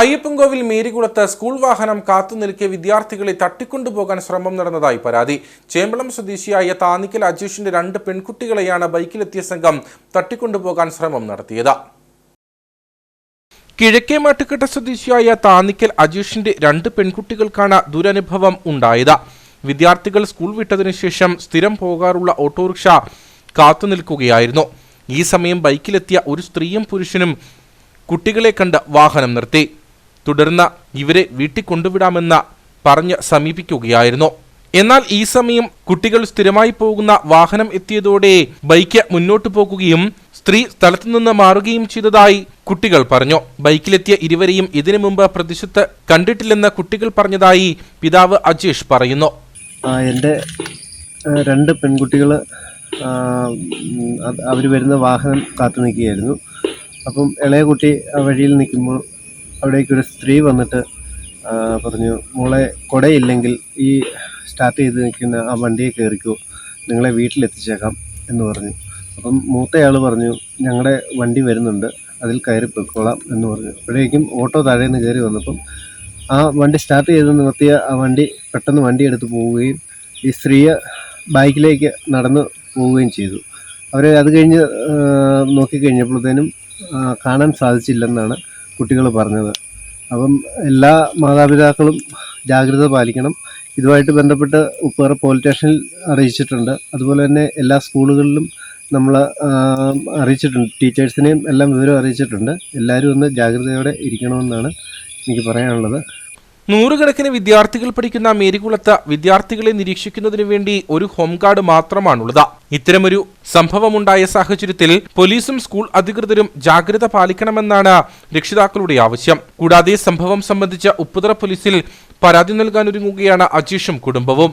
Ayyappancoil മേരികുളത്ത് school വാഹനം കാത്തുനിൽക്കിയ വിദ്യാർത്ഥികളെ തട്ടിക്കൊണ്ടുപോകാൻ ശ്രമം നടന്നതായി പരാതി. ചേമ്പളം സ്വദേശിയായ താനിക്കൽ അജീഷിന്റെ രണ്ട് പെൺകുട്ടികളെയാണ് ബൈക്കിലെത്തിയ സംഘം തട്ടിക്കൊണ്ടുപോകാൻ ശ്രമം നടത്തിയത്. കിഴക്കേ മാട്ടുകെട്ട സ്വദേശിയായ താനിക്കൽ അജീഷിന്റെ രണ്ട് പെൺകുട്ടികൾക്കാണ് ദുരനുഭവം ഉണ്ടായത്. വിദ്യാർത്ഥികൾ സ്കൂൾ വിട്ടതിനു ശേഷം സ്ഥിരം പോകാറുള്ള ഓട്ടോറിക്ഷ കാത്തുനിൽക്കുകയായിരുന്നു ഈ സമയം ബൈക്കിലെത്തിയ ഒരു സ്ത്രീയും പുരുഷനും കുട്ടികളെ കണ്ട് വാഹനം നിർത്തി. തുടർന്ന് ഇവരെ വീട്ടിൽ കൊണ്ടുവിടാമെന്ന് പറഞ്ഞ് സമീപിക്കുകയായിരുന്നു. എന്നാൽ ഈ സമയം കുട്ടികൾ സ്ഥിരമായി പോകുന്ന വാഹനം എത്തിയതോടെ ബൈക്ക് മുന്നോട്ട് പോകുകയും സ്ത്രീ സ്ഥലത്തു നിന്ന് മാറുകയും ചെയ്തതായി കുട്ടികൾ പറഞ്ഞു. ബൈക്കിലെത്തിയ ഇരുവരെയും ഇതിനു മുമ്പ് പ്രദേശത്ത് കണ്ടിട്ടില്ലെന്ന് കുട്ടികൾ പറഞ്ഞതായി പിതാവ് അജേഷ് പറയുന്നു. എന്റെ രണ്ട് പെൺകുട്ടികൾ അവർ വരുന്ന വാഹനം കാത്തു നിൽക്കുകയായിരുന്നു. അപ്പം ഇളയ കുട്ടി വഴിയിൽ നിൽക്കുമ്പോൾ അവിടേക്കൊരു സ്ത്രീ വന്നിട്ട് പറഞ്ഞു മോളെ കൊടയില്ലെങ്കിൽ ഈ സ്റ്റാർട്ട് ചെയ്ത് നിൽക്കുന്ന ആ വണ്ടിയെ കയറിക്കോ. നിങ്ങളെ വീട്ടിലെത്തിച്ചേക്കാം എന്ന് പറഞ്ഞു. അപ്പം മൂത്തയാൾ പറഞ്ഞു ഞങ്ങളുടെ വണ്ടി വരുന്നുണ്ട്. അതിൽ കയറി പൊയ്ക്കോളാം എന്ന് പറഞ്ഞു. അപ്പോഴേക്കും ഓട്ടോ താഴെ നിന്ന് കയറി വന്നപ്പം ആ വണ്ടി സ്റ്റാർട്ട് ചെയ്ത് നിർത്തിയ ആ വണ്ടി പെട്ടെന്ന് വണ്ടി എടുത്ത് പോവുകയും ഈ സ്ത്രീയെ ബൈക്കിലേക്ക് നടന്ന് പോവുകയും ചെയ്തു. അവരെ അത് കഴിഞ്ഞ് നോക്കിക്കഴിഞ്ഞപ്പോഴത്തേനും കാണാൻ സാധിച്ചില്ലെന്നാണ് കുട്ടികൾ പറഞ്ഞത്. അപ്പം എല്ലാ മാതാപിതാക്കളും ജാഗ്രത പാലിക്കണം. ഇതുമായിട്ട് ബന്ധപ്പെട്ട് ഉപ്പേറ പോലീസ് സ്റ്റേഷനിൽ അറിയിച്ചിട്ടുണ്ട്. അതുപോലെ തന്നെ എല്ലാ സ്കൂളുകളിലും നമ്മൾ അറിയിച്ചിട്ടുണ്ട്. ടീച്ചേഴ്സിനെയും എല്ലാം വിവരം അറിയിച്ചിട്ടുണ്ട്. എല്ലാവരും ഒന്ന് ജാഗ്രതയോടെ ഇരിക്കണമെന്നാണ് എനിക്ക് പറയാനുള്ളത്. നൂറുകണക്കിന് വിദ്യാർത്ഥികൾ പഠിക്കുന്ന മേരികുളത്ത് വിദ്യാർത്ഥികളെ നിരീക്ഷിക്കുന്നതിനു വേണ്ടി ഒരു ഹോം ഗാർഡ് മാത്രമാണുള്ളത്. ഇത്തരമൊരു സംഭവമുണ്ടായ സാഹചര്യത്തിൽ പോലീസും സ്കൂൾ അധികൃതരും ജാഗ്രത പാലിക്കണമെന്നാണ് രക്ഷിതാക്കളുടെ ആവശ്യം. കൂടാതെ സംഭവം സംബന്ധിച്ച ഉപ്പുതറ പോലീസിൽ പരാതി നൽകാനൊരുങ്ങുകയാണ് അജീഷും കുടുംബവും.